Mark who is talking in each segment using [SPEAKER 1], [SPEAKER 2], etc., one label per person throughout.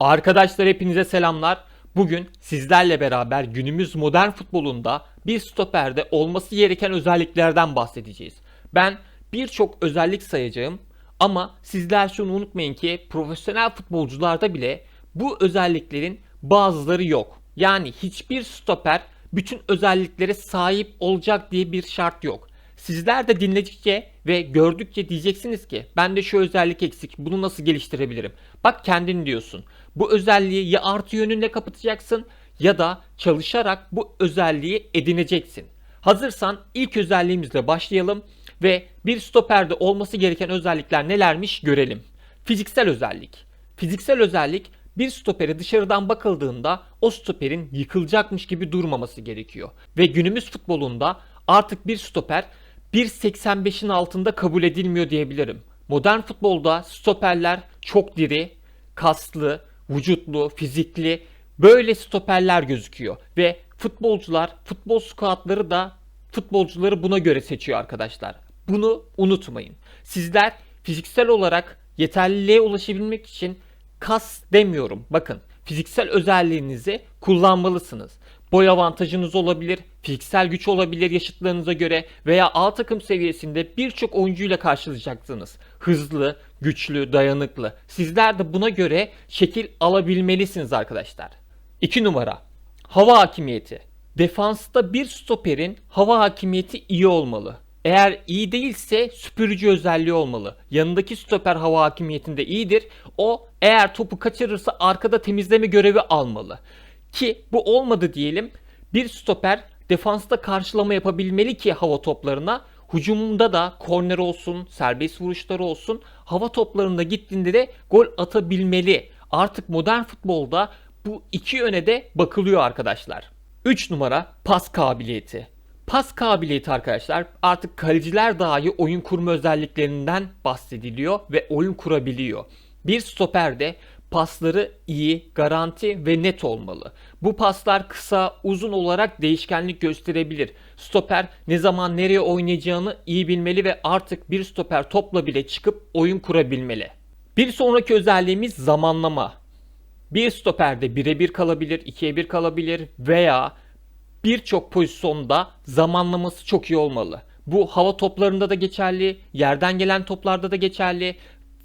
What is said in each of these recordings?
[SPEAKER 1] Arkadaşlar hepinize selamlar. Bugün sizlerle beraber günümüz modern futbolunda bir stoperde olması gereken özelliklerden bahsedeceğiz. Ben birçok özellik sayacağım ama sizler şunu unutmayın ki profesyonel futbolcularda bile bu özelliklerin bazıları yok. Yani hiçbir stoper bütün özelliklere sahip olacak diye bir şart yok. Sizler de dinledikçe ve gördükçe diyeceksiniz ki bende şu özellik eksik bunu nasıl geliştirebilirim? Bak kendin diyorsun. Bu özelliği ya artı yönünde kapatacaksın ya da çalışarak bu özelliği edineceksin. Hazırsan ilk özelliğimizle başlayalım ve bir stoperde olması gereken özellikler nelermiş görelim. Fiziksel özellik. Fiziksel özellik bir stopere dışarıdan bakıldığında o stoperin yıkılacakmış gibi durmaması gerekiyor. Ve günümüz futbolunda artık bir stoper 1.85'in altında kabul edilmiyor diyebilirim. Modern futbolda stoperler çok diri, kaslı, vücutlu, fizikli böyle stoperler gözüküyor. Ve futbolcular, futbol scoutları da futbolcuları buna göre seçiyor arkadaşlar. Bunu unutmayın. Sizler fiziksel olarak yeterliliğe ulaşabilmek için kas demiyorum. Bakın fiziksel özelliğinizi kullanmalısınız. Boy avantajınız olabilir, fiziksel güç olabilir yaşıtlarınıza göre veya A takım seviyesinde birçok oyuncuyla karşılaşacaksınız. Hızlı, güçlü, dayanıklı. Sizler de buna göre şekil alabilmelisiniz arkadaşlar. 2 numara. Hava hakimiyeti. Defansta bir stoperin hava hakimiyeti iyi olmalı. Eğer iyi değilse süpürücü özelliği olmalı. Yanındaki stoper hava hakimiyetinde iyidir. O eğer topu kaçırırsa arkada temizleme görevi almalı. Ki bu olmadı diyelim. Bir stoper defansta karşılama yapabilmeli ki hava toplarına. Hücumunda da korner olsun, serbest vuruşları olsun hava toplarında gittiğinde de gol atabilmeli. Artık modern futbolda bu iki yöne de bakılıyor arkadaşlar. 3 numara pas kabiliyeti. Pas kabiliyeti arkadaşlar artık kaleciler dahi oyun kurma özelliklerinden bahsediliyor ve oyun kurabiliyor. Bir stoperde pasları iyi, garanti ve net olmalı. Bu paslar kısa, uzun olarak değişkenlik gösterebilir. Stoper ne zaman nereye oynayacağını iyi bilmeli ve artık bir stoper topla bile çıkıp oyun kurabilmeli. Bir sonraki özelliğimiz zamanlama. Bir stoperde birebir kalabilir, ikiye bir kalabilir veya birçok pozisyonda zamanlaması çok iyi olmalı. Bu hava toplarında da geçerli, yerden gelen toplarda da geçerli,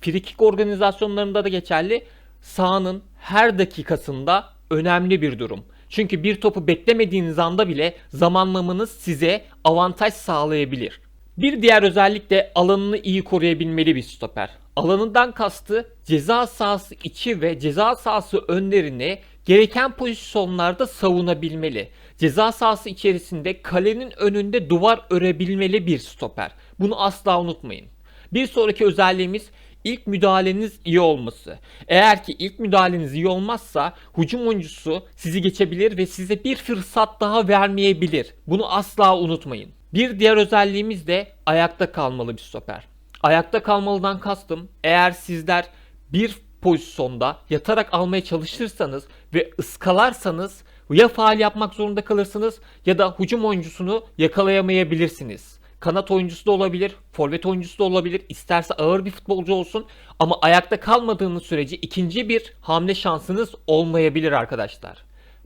[SPEAKER 1] frikik organizasyonlarında da geçerli. Sahanın her dakikasında önemli bir durum. Çünkü bir topu beklemediğiniz anda bile zamanlamanız size avantaj sağlayabilir. Bir diğer özellik de alanını iyi koruyabilmeli bir stoper. Alanından kastı ceza sahası içi ve ceza sahası önlerini gereken pozisyonlarda savunabilmeli. Ceza sahası içerisinde kalenin önünde duvar örebilmeli bir stoper. Bunu asla unutmayın. Bir sonraki özelliğimiz ilk müdahaleniz iyi olması. Eğer ki ilk müdahaleniz iyi olmazsa hücum oyuncusu sizi geçebilir ve size bir fırsat daha vermeyebilir. Bunu asla unutmayın. Bir diğer özelliğimiz de ayakta kalmalı bir stoper. Ayakta kalmalıdan kastım eğer sizler bir pozisyonda yatarak almaya çalışırsanız ve ıskalarsanız ya faal yapmak zorunda kalırsınız ya da hücum oyuncusunu yakalayamayabilirsiniz. Kanat oyuncusu da olabilir, forvet oyuncusu da olabilir. İsterse ağır bir futbolcu olsun ama ayakta kalmadığınız sürece ikinci bir hamle şansınız olmayabilir arkadaşlar.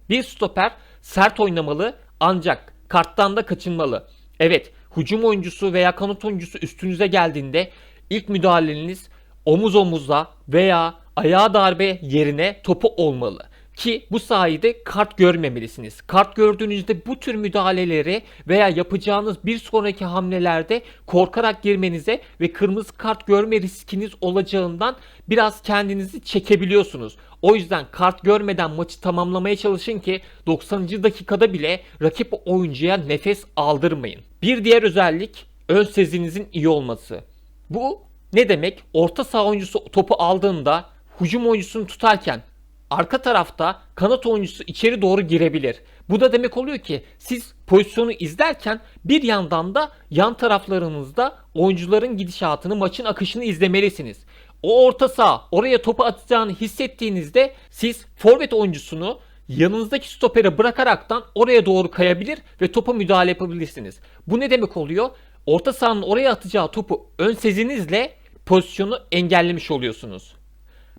[SPEAKER 1] Bir stoper sert oynamalı ancak karttan da kaçınmalı. Evet, hücum oyuncusu veya kanat oyuncusu üstünüze geldiğinde ilk müdahaleniz omuz omuza veya ayağa darbe yerine topu olmalı. Ki bu sayede kart görmemelisiniz. Kart gördüğünüzde bu tür müdahaleleri veya yapacağınız bir sonraki hamlelerde korkarak girmenize ve kırmızı kart görme riskiniz olacağından biraz kendinizi çekebiliyorsunuz. O yüzden kart görmeden maçı tamamlamaya çalışın ki 90. dakikada bile rakip oyuncuya nefes aldırmayın. Bir diğer özellik ön sezinizin iyi olması. Bu ne demek? Orta saha oyuncusu topu aldığında hücum oyuncusunu tutarken arka tarafta kanat oyuncusu içeri doğru girebilir. Bu da demek oluyor ki siz pozisyonu izlerken bir yandan da yan taraflarınızda oyuncuların gidişatını, maçın akışını izlemelisiniz. O orta saha oraya topu atacağını hissettiğinizde siz forvet oyuncusunu yanınızdaki stopere bırakaraktan oraya doğru kayabilir ve topa müdahale yapabilirsiniz. Bu ne demek oluyor? Orta sahanın oraya atacağı topu ön sezinizle pozisyonu engellemiş oluyorsunuz.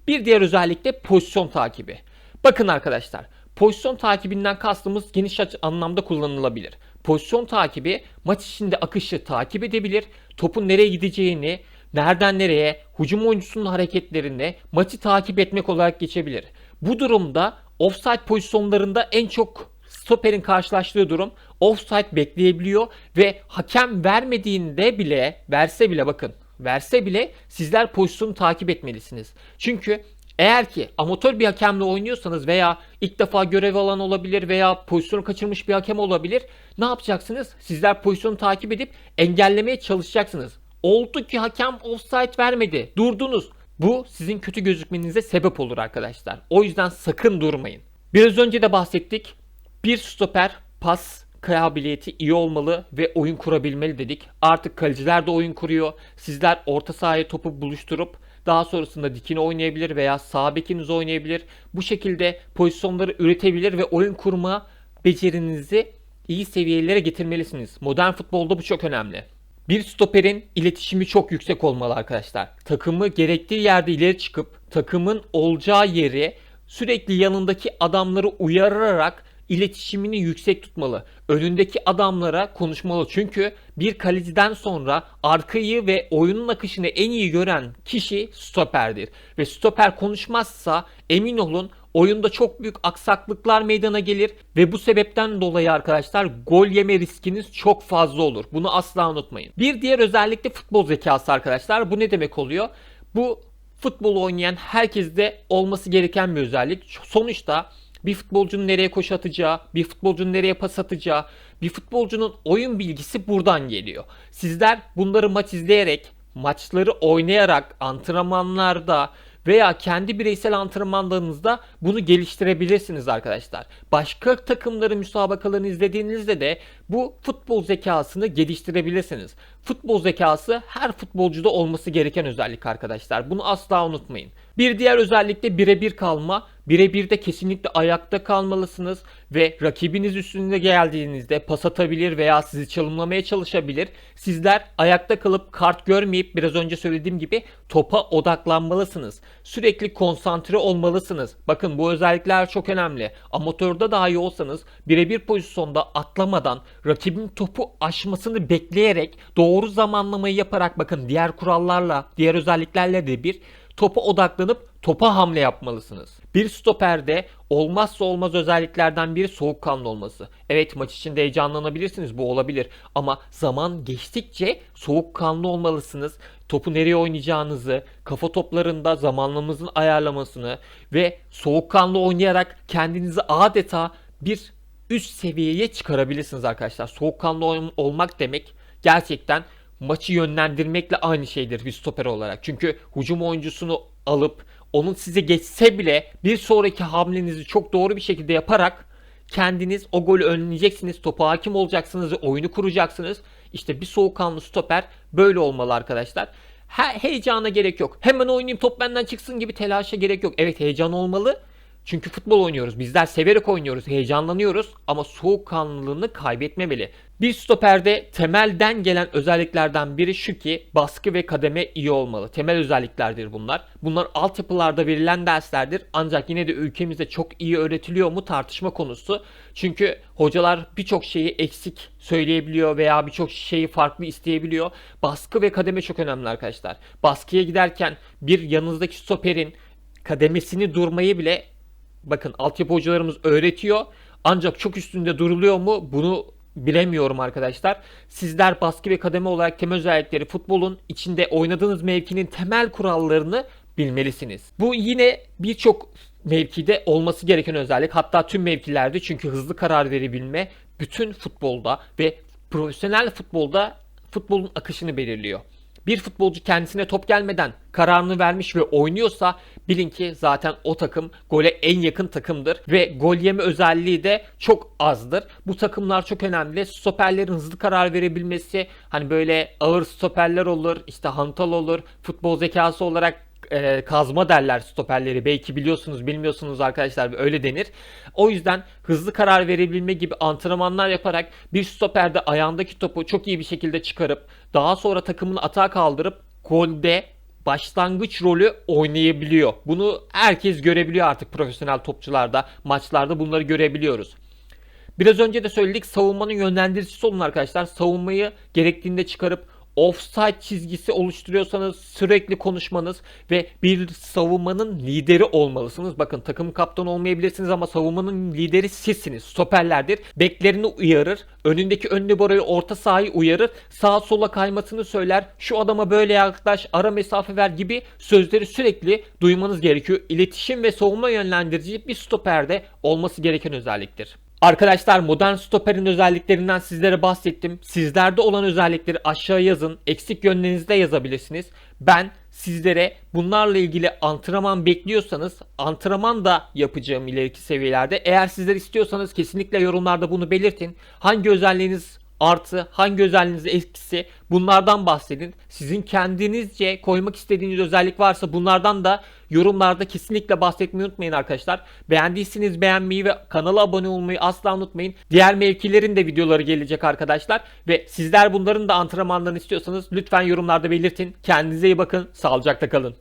[SPEAKER 1] Bir diğer özellik de pozisyon takibi. Bakın arkadaşlar, pozisyon takibinden kastımız geniş anlamda kullanılabilir. Pozisyon takibi maç içinde akışı takip edebilir, topun nereye gideceğini, nereden nereye, hücum oyuncusunun hareketlerini maçı takip etmek olarak geçebilir. Bu durumda offside pozisyonlarında en çok stoperin karşılaştığı durum offside bekleyebiliyor ve hakem vermediğinde bile verse bile bakın verse bile sizler pozisyonu takip etmelisiniz. Çünkü eğer ki amatör bir hakemle oynuyorsanız veya ilk defa görev alan olabilir veya pozisyonu kaçırmış bir hakem olabilir. Ne yapacaksınız? Sizler pozisyonu takip edip engellemeye çalışacaksınız. Oldu ki hakem offside vermedi. Durdunuz. Bu sizin kötü gözükmenize sebep olur arkadaşlar. O yüzden sakın durmayın. Biraz önce de bahsettik. Bir stoper pas kabiliyeti iyi olmalı ve oyun kurabilmeli dedik. Artık kaleciler de oyun kuruyor. Sizler orta sahaya topu buluşturup daha sonrasında dikine oynayabilir veya sağ bekiniz oynayabilir. Bu şekilde pozisyonları üretebilir ve oyun kurma becerinizi iyi seviyelere getirmelisiniz. Modern futbolda bu çok önemli. Bir stoperin iletişimi çok yüksek olmalı arkadaşlar. Takımı gerektiği yerde ileri çıkıp takımın olacağı yeri sürekli yanındaki adamları uyararak iletişimini yüksek tutmalı. Önündeki adamlara konuşmalı. Çünkü bir kaleciden sonra arkayı ve oyunun akışını en iyi gören kişi stoperdir. Ve stoper konuşmazsa emin olun oyunda çok büyük aksaklıklar meydana gelir ve bu sebepten dolayı arkadaşlar gol yeme riskiniz çok fazla olur. Bunu asla unutmayın. Bir diğer özellik de futbol zekası arkadaşlar. Bu ne demek oluyor? Bu futbol oynayan herkeste olması gereken bir özellik. Sonuçta bir futbolcunun nereye koşu atacağı, bir futbolcunun nereye pas atacağı, bir futbolcunun oyun bilgisi buradan geliyor. Sizler bunları maç izleyerek, maçları oynayarak, antrenmanlarda veya kendi bireysel antrenmanlarınızda bunu geliştirebilirsiniz arkadaşlar. Başka takımların müsabakalarını izlediğinizde de bu futbol zekasını geliştirebilirsiniz. Futbol zekası her futbolcuda olması gereken özellik arkadaşlar. Bunu asla unutmayın. Bir diğer özellik de birebir kalma. Birebir de kesinlikle ayakta kalmalısınız ve rakibiniz üstünde geldiğinizde pas atabilir veya sizi çalımlamaya çalışabilir. Sizler ayakta kalıp kart görmeyip biraz önce söylediğim gibi topa odaklanmalısınız. Sürekli konsantre olmalısınız. Bakın bu özellikler çok önemli. Amatörde dahi olsanız birebir pozisyonda atlamadan rakibin topu aşmasını bekleyerek doğru zamanlamayı yaparak bakın diğer kurallarla, diğer özelliklerle de bir topa odaklanıp topa hamle yapmalısınız. Bir stoperde olmazsa olmaz özelliklerden biri soğukkanlı olması. Evet maç içinde heyecanlanabilirsiniz bu olabilir ama zaman geçtikçe soğukkanlı olmalısınız. Topu nereye oynayacağınızı, kafa toplarında zamanlamanızın ayarlamasını ve soğukkanlı oynayarak kendinizi adeta bir üst seviyeye çıkarabilirsiniz arkadaşlar. Soğukkanlı ol- olmak demek gerçekten maçı yönlendirmekle aynı şeydir bir stoper olarak. Çünkü hücum oyuncusunu alıp onun size geçse bile bir sonraki hamlenizi çok doğru bir şekilde yaparak kendiniz o golü önleyeceksiniz. Topa hakim olacaksınız ve oyunu kuracaksınız. İşte bir soğukkanlı stoper böyle olmalı arkadaşlar. He- heyecana gerek yok. Hemen oynayayım top benden çıksın gibi telaşa gerek yok. Evet heyecan olmalı. Çünkü futbol oynuyoruz. Bizler severek oynuyoruz, heyecanlanıyoruz ama soğukkanlılığını kaybetmemeli. Bir stoperde temelden gelen özelliklerden biri şu ki baskı ve kademe iyi olmalı. Temel özelliklerdir bunlar. Bunlar altyapılarda verilen derslerdir. Ancak yine de ülkemizde çok iyi öğretiliyor mu tartışma konusu. Çünkü hocalar birçok şeyi eksik söyleyebiliyor veya birçok şeyi farklı isteyebiliyor. Baskı ve kademe çok önemli arkadaşlar. Baskıya giderken bir yanınızdaki stoperin kademesini durmayı bile bakın altyapı hocalarımız öğretiyor. Ancak çok üstünde duruluyor mu bunu bilemiyorum arkadaşlar. Sizler baskı ve kademe olarak temel özellikleri futbolun içinde oynadığınız mevkinin temel kurallarını bilmelisiniz. Bu yine birçok mevkide olması gereken özellik. Hatta tüm mevkilerde çünkü hızlı karar verebilme bütün futbolda ve profesyonel futbolda futbolun akışını belirliyor. Bir futbolcu kendisine top gelmeden kararını vermiş ve oynuyorsa bilin ki zaten o takım gole en yakın takımdır ve gol yeme özelliği de çok azdır. Bu takımlar çok önemli. Stoperlerin hızlı karar verebilmesi hani böyle ağır stoperler olur, işte hantal olur, futbol zekası olarak e, kazma derler stoperleri. Belki biliyorsunuz bilmiyorsunuz arkadaşlar öyle denir. O yüzden hızlı karar verebilme gibi antrenmanlar yaparak bir stoperde ayağındaki topu çok iyi bir şekilde çıkarıp daha sonra takımını atağa kaldırıp golde başlangıç rolü oynayabiliyor. Bunu herkes görebiliyor artık profesyonel topçularda, maçlarda bunları görebiliyoruz. Biraz önce de söyledik savunmanın yönlendiricisi olun arkadaşlar. Savunmayı gerektiğinde çıkarıp offside çizgisi oluşturuyorsanız sürekli konuşmanız ve bir savunmanın lideri olmalısınız. Bakın takım kaptanı olmayabilirsiniz ama savunmanın lideri sizsiniz. Stoperlerdir. Beklerini uyarır. Önündeki ön liberoyu orta sahayı uyarır. Sağa sola kaymasını söyler. Şu adama böyle yaklaş, ara mesafe ver gibi sözleri sürekli duymanız gerekiyor. İletişim ve savunma yönlendirici bir stoperde olması gereken özelliktir. Arkadaşlar modern stoperin özelliklerinden sizlere bahsettim. Sizlerde olan özellikleri aşağı yazın. Eksik yönlerinizde yazabilirsiniz. Ben sizlere bunlarla ilgili antrenman bekliyorsanız antrenman da yapacağım ileriki seviyelerde. Eğer sizler istiyorsanız kesinlikle yorumlarda bunu belirtin. Hangi özelliğiniz artı, hangi özelliğiniz eksisi bunlardan bahsedin. Sizin kendinizce koymak istediğiniz özellik varsa bunlardan da yorumlarda kesinlikle bahsetmeyi unutmayın arkadaşlar. Beğendiyseniz beğenmeyi ve kanala abone olmayı asla unutmayın. Diğer mevkilerin de videoları gelecek arkadaşlar. Ve sizler bunların da antrenmanlarını istiyorsanız lütfen yorumlarda belirtin. Kendinize iyi bakın. Sağlıcakla kalın.